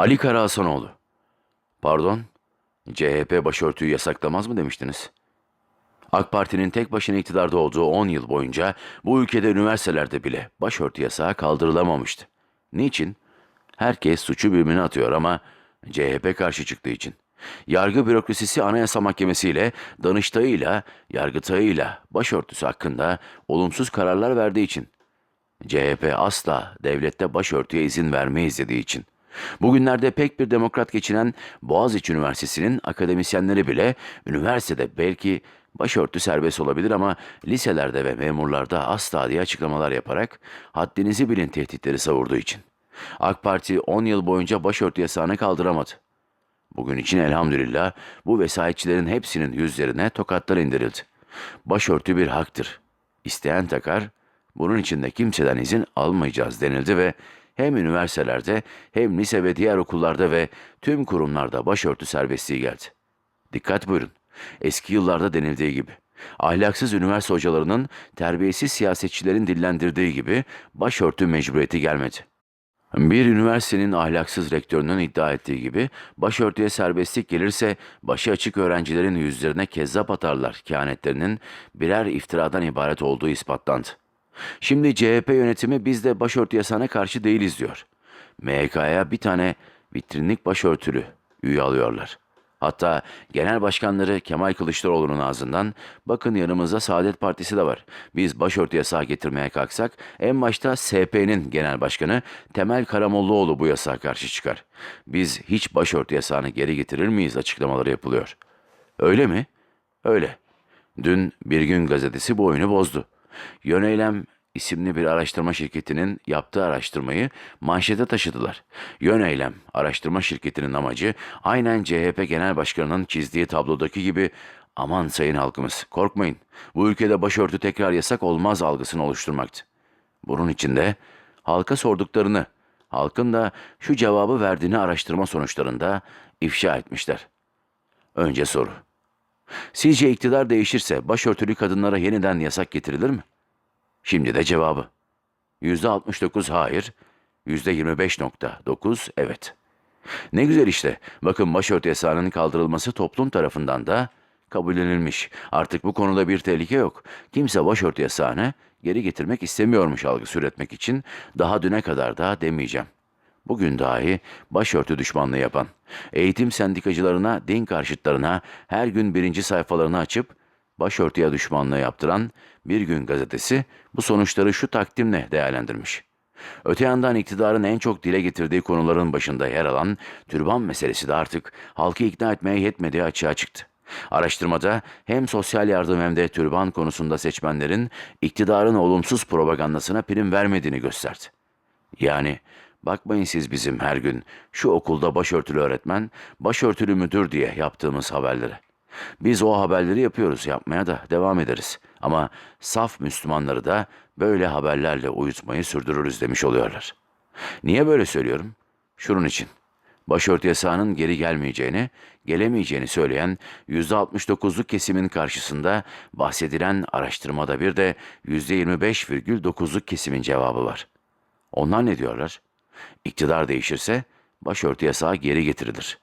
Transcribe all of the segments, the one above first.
Ali Karahasanoğlu. Pardon, CHP başörtüyü yasaklamaz mı demiştiniz? AK Parti'nin tek başına iktidarda olduğu 10 yıl boyunca bu ülkede üniversitelerde bile başörtü yasağı kaldırılamamıştı. Niçin? Herkes suçu birbirine atıyor ama CHP karşı çıktığı için. Yargı bürokrasisi Anayasa Mahkemesi ile Danıştay'ıyla, Yargıtay'ıyla başörtüsü hakkında olumsuz kararlar verdiği için. CHP asla devlette başörtüye izin vermeyiz dediği için. Bugünlerde pek bir demokrat geçinen Boğaziçi Üniversitesi'nin akademisyenleri bile üniversitede belki başörtü serbest olabilir ama liselerde ve memurlarda asla diye açıklamalar yaparak haddinizi bilin tehditleri savurduğu için. AK Parti 10 yıl boyunca başörtü yasağını kaldıramadı. Bugün için elhamdülillah bu vesayetçilerin hepsinin yüzlerine tokatlar indirildi. Başörtü bir haktır. İsteyen takar, bunun için de kimseden izin almayacağız denildi ve hem üniversitelerde hem lise ve diğer okullarda ve tüm kurumlarda başörtü serbestliği geldi. Dikkat buyurun. Eski yıllarda denildiği gibi. Ahlaksız üniversite hocalarının terbiyesiz siyasetçilerin dillendirdiği gibi başörtü mecburiyeti gelmedi. Bir üniversitenin ahlaksız rektörünün iddia ettiği gibi başörtüye serbestlik gelirse başı açık öğrencilerin yüzlerine kezzap atarlar kehanetlerinin birer iftiradan ibaret olduğu ispatlandı. Şimdi CHP yönetimi biz de başörtü yasağına karşı değiliz diyor. MHK'ya bir tane vitrinlik başörtülü üye alıyorlar. Hatta genel başkanları Kemal Kılıçdaroğlu'nun ağzından bakın yanımızda Saadet Partisi de var. Biz başörtü yasağı getirmeye kalksak en başta SP'nin genel başkanı Temel Karamollaoğlu bu yasağa karşı çıkar. Biz hiç başörtü yasağını geri getirir miyiz açıklamaları yapılıyor. Öyle mi? Öyle. Dün Bir Gün gazetesi bu oyunu bozdu. Yöneylem isimli bir araştırma şirketinin yaptığı araştırmayı manşete taşıdılar. Yöneylem araştırma şirketinin amacı aynen CHP Genel Başkanı'nın çizdiği tablodaki gibi aman sayın halkımız korkmayın bu ülkede başörtü tekrar yasak olmaz algısını oluşturmaktı. Bunun içinde halka sorduklarını, halkın da şu cevabı verdiğini araştırma sonuçlarında ifşa etmişler. Önce soru. Sizce iktidar değişirse başörtülü kadınlara yeniden yasak getirilir mi? Şimdi de cevabı. %69 hayır, %25.9 evet. Ne güzel işte. Bakın başörtü yasağının kaldırılması toplum tarafından da kabullenilmiş. Artık bu konuda bir tehlike yok. Kimse başörtü yasağını geri getirmek istemiyormuş algısı üretmek için daha düne kadar da demeyeceğim. Bugün dahi başörtü düşmanlığı yapan, eğitim sendikacılarına, din karşıtlarına her gün birinci sayfalarını açıp başörtüye düşmanlığı yaptıran Bir Gün gazetesi bu sonuçları şu takdimle değerlendirmiş. Öte yandan iktidarın en çok dile getirdiği konuların başında yer alan türban meselesi de artık halkı ikna etmeye yetmediği açığa çıktı. Araştırmada hem sosyal yardım hem de türban konusunda seçmenlerin iktidarın olumsuz propagandasına prim vermediğini gösterdi. Yani bakmayın siz bizim her gün şu okulda başörtülü öğretmen, başörtülü müdür diye yaptığımız haberlere. Biz o haberleri yapıyoruz, yapmaya da devam ederiz. Ama saf Müslümanları da böyle haberlerle uyutmayı sürdürürüz demiş oluyorlar. Niye böyle söylüyorum? Şunun için. Başörtü yasağının geri gelmeyeceğini, gelemeyeceğini söyleyen %69'luk kesimin karşısında bahsedilen araştırmada bir de %25,9'luk kesimin cevabı var. Onlar ne diyorlar? İktidar değişirse başörtü yasağı geri getirilir.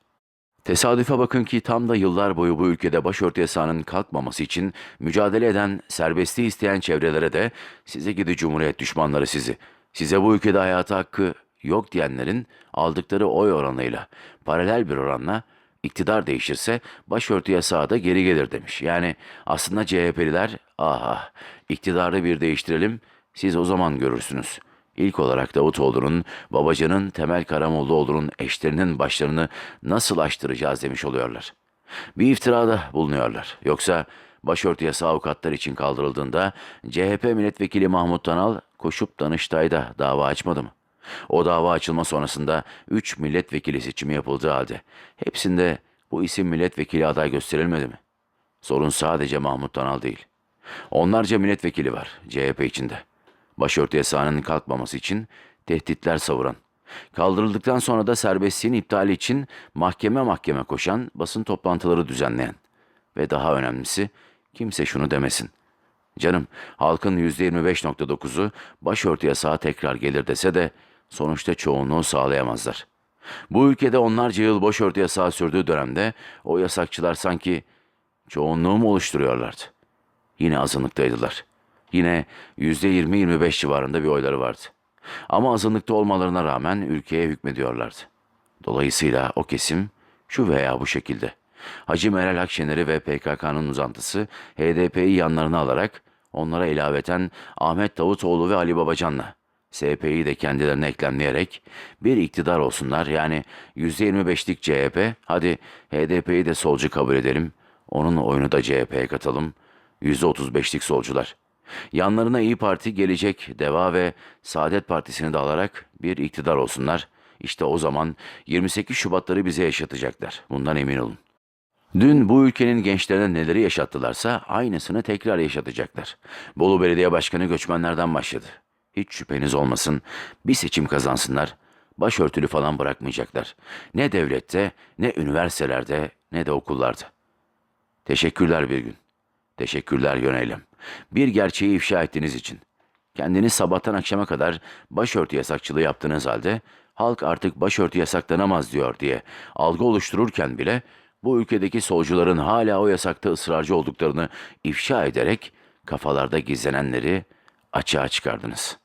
Tesadüfe bakın ki tam da yıllar boyu bu ülkede başörtü yasağının kalkmaması için mücadele eden, serbestliği isteyen çevrelere de size gidi cumhuriyet düşmanları sizi, size bu ülkede hayata hakkı yok diyenlerin aldıkları oy oranıyla, paralel bir oranla iktidar değişirse başörtü yasağı da geri gelir demiş. Yani aslında CHP'liler aha iktidarı bir değiştirelim siz o zaman görürsünüz. İlk olarak Davutoğlu'nun, Babacan'ın, Temel Karamollaoğlu'nun eşlerinin başlarını nasıl açtıracağız demiş oluyorlar. Bir iftirada bulunuyorlar. Yoksa başörtü yasağı avukatlar için kaldırıldığında CHP milletvekili Mahmut Tanal koşup Danıştay'da dava açmadı mı? O dava açılma sonrasında 3 milletvekili seçimi yapıldığı halde hepsinde bu isim milletvekili aday gösterilmedi mi? Sorun sadece Mahmut Tanal değil. Onlarca milletvekili var CHP içinde başörtü yasağının kalkmaması için tehditler savuran, kaldırıldıktan sonra da serbestliğin iptali için mahkeme mahkeme koşan, basın toplantıları düzenleyen ve daha önemlisi kimse şunu demesin. Canım halkın %25.9'u başörtü yasağı tekrar gelir dese de sonuçta çoğunluğu sağlayamazlar. Bu ülkede onlarca yıl başörtü yasağı sürdüğü dönemde o yasakçılar sanki çoğunluğu mu oluşturuyorlardı? Yine azınlıktaydılar. Yine %20-25 civarında bir oyları vardı. Ama azınlıkta olmalarına rağmen ülkeye hükmediyorlardı. Dolayısıyla o kesim şu veya bu şekilde. Hacı Meral Akşener'i ve PKK'nın uzantısı HDP'yi yanlarına alarak onlara ilaveten Ahmet Davutoğlu ve Ali Babacan'la SP'yi de kendilerine eklemleyerek bir iktidar olsunlar. Yani %25'lik CHP, hadi HDP'yi de solcu kabul edelim, onun oyunu da CHP'ye katalım. %35'lik solcular. Yanlarına İyi Parti, Gelecek, Deva ve Saadet Partisi'ni de alarak bir iktidar olsunlar. İşte o zaman 28 Şubatları bize yaşatacaklar. Bundan emin olun. Dün bu ülkenin gençlerine neleri yaşattılarsa aynısını tekrar yaşatacaklar. Bolu Belediye Başkanı göçmenlerden başladı. Hiç şüpheniz olmasın bir seçim kazansınlar, başörtülü falan bırakmayacaklar. Ne devlette, ne üniversitelerde, ne de okullarda. Teşekkürler bir gün. Teşekkürler yöneylem. Bir gerçeği ifşa ettiğiniz için. Kendiniz sabahtan akşama kadar başörtü yasakçılığı yaptığınız halde halk artık başörtü yasaklanamaz diyor diye algı oluştururken bile bu ülkedeki solcuların hala o yasakta ısrarcı olduklarını ifşa ederek kafalarda gizlenenleri açığa çıkardınız.